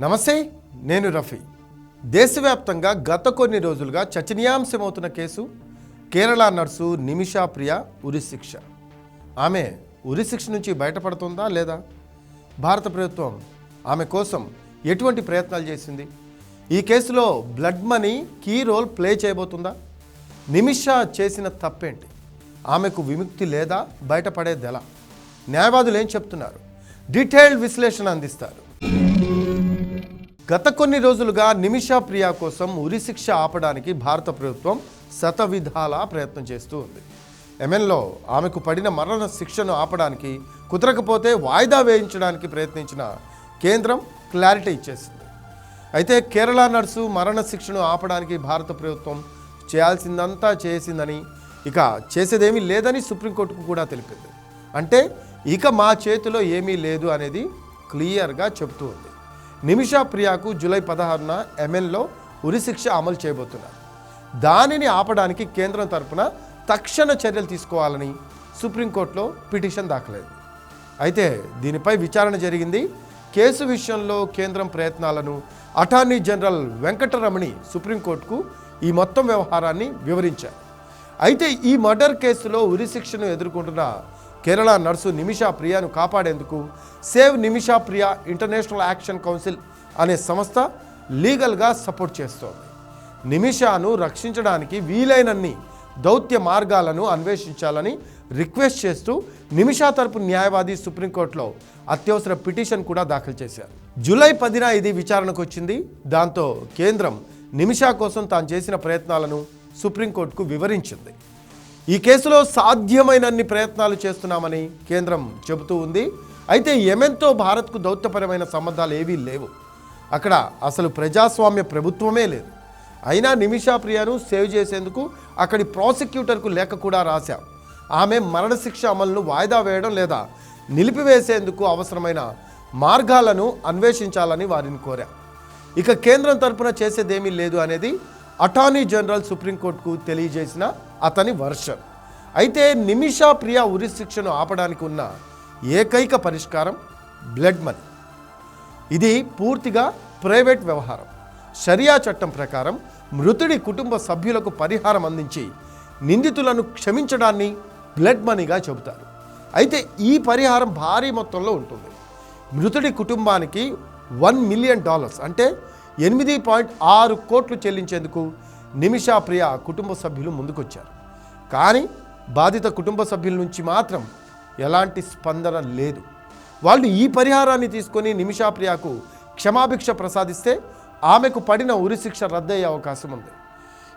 నమస్తే నేను రఫీ. దేశవ్యాప్తంగా గత కొన్ని రోజులుగా చర్చనీయాంశమవుతున్న కేసు కేరళ నర్సు నిమిషా ప్రియ ఉరిశిక్ష ఆమె ఉరిశిక్ష నుంచి బయటపడుతుందా లేదా? భారత ప్రభుత్వం ఆమె కోసం ఎటువంటి ప్రయత్నాలు చేసింది? ఈ కేసులో blood money key role play చేయబోతుందా? Nimisha చేసిన తప్పేంటి? ఆమెకు విముక్తి లేదా? బయటపడేది ఎలా న్యాయవాదులు ఏం చెప్తున్నారు? డీటెయిల్డ్ విశ్లేషణ అందిస్తారు. గత కొన్ని రోజులుగా నిమిషా ప్రియా కోసం ఉరిశిక్ష ఆపడానికి భారత ప్రభుత్వం శతవిధాలా ప్రయత్నం చేస్తూ ఉంది. ఎమెన్లో ఆమెకు పడిన మరణ శిక్షను ఆపడానికి కుదరకపోతే వాయిదా వేయించడానికి ప్రయత్నించిన కేంద్రం క్లారిటీ ఇచ్చేసింది. అయితే కేరళ నర్సు మరణ శిక్షను ఆపడానికి భారత ప్రభుత్వం చేయాల్సిందంతా చేసిందని ఇక చేసేదేమీ లేదని సుప్రీంకోర్టుకు కూడా తెలిపింది. అంటే ఇక మా చేతిలో ఏమీ లేదు అనేది క్లియర్గా చెబుతూ ఉంది. నిమిషా ప్రియాకు జూలై పదహారున ఎంఎన్లో ఉరిశిక్ష అమలు చేయబోతున్నారు. దానిని ఆపడానికి కేంద్రం తరపున తక్షణ చర్యలు తీసుకోవాలని సుప్రీంకోర్టులో పిటిషన్ దాఖలైంది. అయితే దీనిపై విచారణ జరిగింది. కేసు విషయంలో కేంద్రం ప్రయత్నాలను అటార్నీ జనరల్ వెంకటరమణి సుప్రీంకోర్టుకు ఈ మొత్తం వ్యవహారాన్ని వివరించారు. అయితే ఈ మర్డర్ కేసులో ఉరిశిక్షను ఎదుర్కొంటున్న కేరళ నర్సు నిమిషా ప్రియాను కాపాడేందుకు save Nimisha Priya international action council అనే సంస్థ లీగల్గా సపోర్ట్ చేస్తోంది. నిమిషాను రక్షించడానికి వీలైనన్ని దౌత్య మార్గాలను అన్వేషించాలని రిక్వెస్ట్ చేస్తూ నిమిషా తరపు న్యాయవాది సుప్రీంకోర్టులో అత్యవసర పిటిషన్ కూడా దాఖలు చేశారు. జూలై పదిన ఇది విచారణకు వచ్చింది. దాంతో కేంద్రం నిమిషా కోసం తాను చేసిన ప్రయత్నాలను సుప్రీంకోర్టుకు వివరించింది. ఈ కేసులో సాధ్యమైనన్ని ప్రయత్నాలు చేస్తున్నామని కేంద్రం చెబుతూ ఉంది. అయితే యెమెన్తో భారత్కు దౌత్యపరమైన సంబంధాలు ఏవీ లేవు. అక్కడ అసలు ప్రజాస్వామ్య ప్రభుత్వమే లేదు. అయినా నిమిషా ప్రియను సేవ్ చేసేందుకు అక్కడి ప్రాసిక్యూటర్కు లేఖ కూడా రాశాం. ఆమె మరణశిక్ష అమలును వాయిదా వేయడం లేదా నిలిపివేసేందుకు అవసరమైన మార్గాలను అన్వేషించాలని వారిని కోరా. ఇక కేంద్రం తరపున చేసేదేమీ లేదు అనేది అటార్నీ జనరల్ సుప్రీంకోర్టుకు తెలియజేసిన అతని వర్షన్. అయితే నిమిషా ప్రియ ఉరిశిక్షను ఆపడానికి ఉన్న ఏకైక పరిష్కారం బ్లడ్ మనీ. ఇది పూర్తిగా ప్రైవేట్ వ్యవహారం. షరియా చట్టం ప్రకారం మృతుడి కుటుంబ సభ్యులకు పరిహారం అందించి నిందితులను క్షమించడాన్ని బ్లడ్ మనీగా చెబుతారు. అయితే ఈ పరిహారం భారీ మొత్తంలో ఉంటుంది. మృతుడి కుటుంబానికి వన్ మిలియన్ డాలర్స్ అంటే ఎనిమిది పాయింట్ ఆరు కోట్లు చెల్లించేందుకు నిమిషా ప్రియ కుటుంబ సభ్యులు ముందుకొచ్చారు. కానీ బాధిత కుటుంబ సభ్యుల నుంచి మాత్రం ఎలాంటి స్పందన లేదు. వాళ్ళు ఈ పరిహారాన్ని తీసుకొని నిమిషా ప్రియకు క్షమాభిక్ష ప్రసాదిస్తే ఆమెకు పడిన ఉరిశిక్ష రద్దయ్యే అవకాశం ఉంది.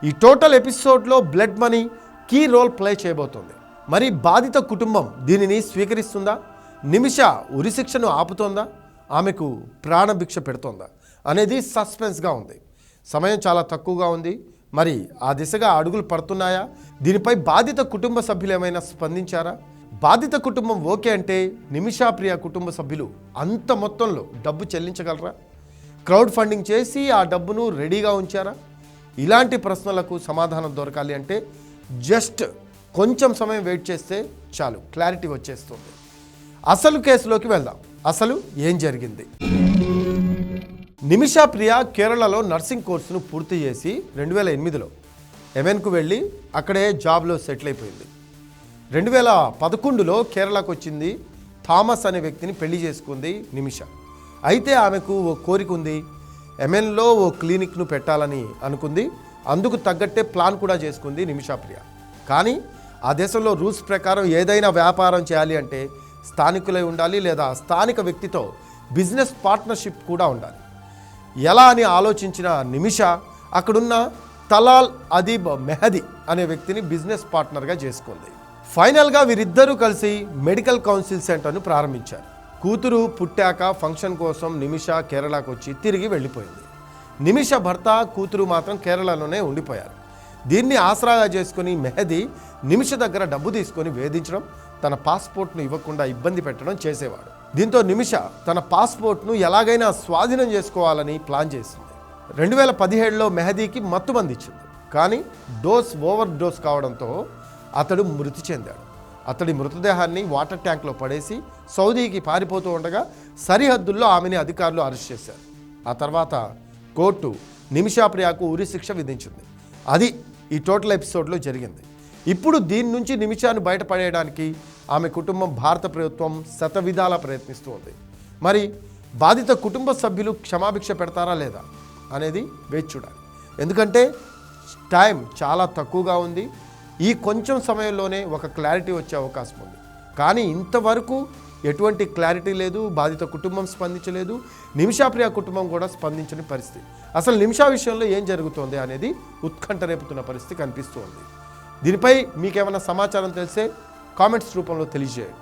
ఈ టోటల్ ఎపిసోడ్లో blood money key role play చేయబోతోంది. మరి బాధిత కుటుంబం దీనిని స్వీకరిస్తుందా? నిమిష ఉరిశిక్షను ఆపుతోందా? ఆమెకు ప్రాణభిక్ష పెడుతోందా? అనేది సస్పెన్స్గా ఉంది. సమయం చాలా తక్కువగా ఉంది. మరి ఆ దిశగా అడుగులు పడుతున్నాయా? దీనిపై బాధిత కుటుంబ సభ్యులు ఏమైనా స్పందించారా? బాధిత కుటుంబం ఓకే అంటే నిమిషాప్రియ కుటుంబ సభ్యులు అంత మొత్తంలో డబ్బు చెల్లించగలరా? క్రౌడ్ ఫండింగ్ చేసి ఆ డబ్బును రెడీగా ఉంచారా? ఇలాంటి ప్రశ్నలకు సమాధానం దొరకాలి అంటే జస్ట్ కొంచెం సమయం వెయిట్ చేస్తే చాలు క్లారిటీ వచ్చేస్తుంది. అసలు కేసులోకి వెళ్దాం. అసలు ఏం జరిగింది? నిమిషా ప్రియ కేరళలో నర్సింగ్ కోర్సును పూర్తి చేసి రెండు వేల ఎనిమిదిలో ఎమెన్కు వెళ్ళి అక్కడే జాబ్లో సెటిల్ అయిపోయింది. రెండు వేల పదకొండులో కేరళకు వచ్చింది థామస్ అనే వ్యక్తిని పెళ్ళి చేసుకుంది నిమిష. అయితే ఆమెకు ఓ కోరిక ఉంది. ఎమెన్లో ఓ క్లినిక్ను పెట్టాలని అనుకుంది. అందుకు తగ్గట్టే ప్లాన్ కూడా చేసుకుంది నిమిషా ప్రియ. కానీ ఆ దేశంలో రూల్స్ ప్రకారం ఏదైనా వ్యాపారం చేయాలి అంటే స్థానికులై ఉండాలి లేదా స్థానిక వ్యక్తితో బిజినెస్ పార్ట్నర్షిప్ కూడా ఉండాలి. ఎలా అని ఆలోచించిన నిమిష అక్కడున్న తలాల్ అదీబ్ మెహదీ అనే వ్యక్తిని బిజినెస్ పార్ట్నర్గా చేసుకుంది. ఫైనల్గా వీరిద్దరూ కలిసి మెడికల్ కౌన్సిల్ సెంటర్ను ప్రారంభించారు. కూతురు పుట్టాక ఫంక్షన్ కోసం నిమిష కేరళకు వచ్చి తిరిగి వెళ్ళిపోయింది. నిమిష భర్త కూతురు మాత్రం కేరళలోనే ఉండిపోయారు. దీన్ని ఆసరాగా చేసుకుని మెహదీ నిమిష దగ్గర డబ్బు తీసుకొని వేధించడం తన పాస్పోర్ట్ను ఇవ్వకుండా ఇబ్బంది పెట్టడం చేసేవాడు. దీంతో నిమిష తన పాస్పోర్ట్ను ఎలాగైనా స్వాధీనం చేసుకోవాలని ప్లాన్ చేసింది. రెండు వేల పదిహేడులో మెహదీకి మత్తు ఇచ్చింది కానీ డోస్ ఓవర్ డోస్ కావడంతో అతడు మృతి చెందాడు. అతడి మృతదేహాన్ని వాటర్ ట్యాంక్లో పడేసి సౌదీకి పారిపోతూ ఉండగా సరిహద్దుల్లో ఆమెని అధికారులు అరెస్ట్ చేశారు. ఆ తర్వాత కోర్టు నిమిషాప్రియకు ఉరి శిక్ష విధించింది. అది ఈ టోటల్ ఎపిసోడ్లో జరిగింది. ఇప్పుడు దీని నుంచి నిమిషాన్ని బయటపడేయడానికి ఆమె కుటుంబం భారత ప్రభుత్వం శతవిధాలా ప్రయత్నిస్తూ ఉంది మరి బాధిత కుటుంబ సభ్యులు క్షమాభిక్ష పెడతారా లేదా అనేది వేచి చూడాలి. ఎందుకంటే టైం చాలా తక్కువగా ఉంది. ఈ కొంచెం సమయంలోనే ఒక క్లారిటీ వచ్చే అవకాశం ఉంది. కానీ ఇంతవరకు ఎటువంటి క్లారిటీ లేదు బాధిత కుటుంబం స్పందించలేదు నిమిషాప్రియ కుటుంబం కూడా స్పందించని పరిస్థితి. అసలు నిమిషా విషయంలో ఏం జరుగుతోంది అనేది ఉత్కంఠ రేపుతున్న పరిస్థితి కనిపిస్తోంది. దీనిపై మీకేమైనా సమాచారం తెలిసే కామెంట్స్ రూపంలో తెలియజేయండి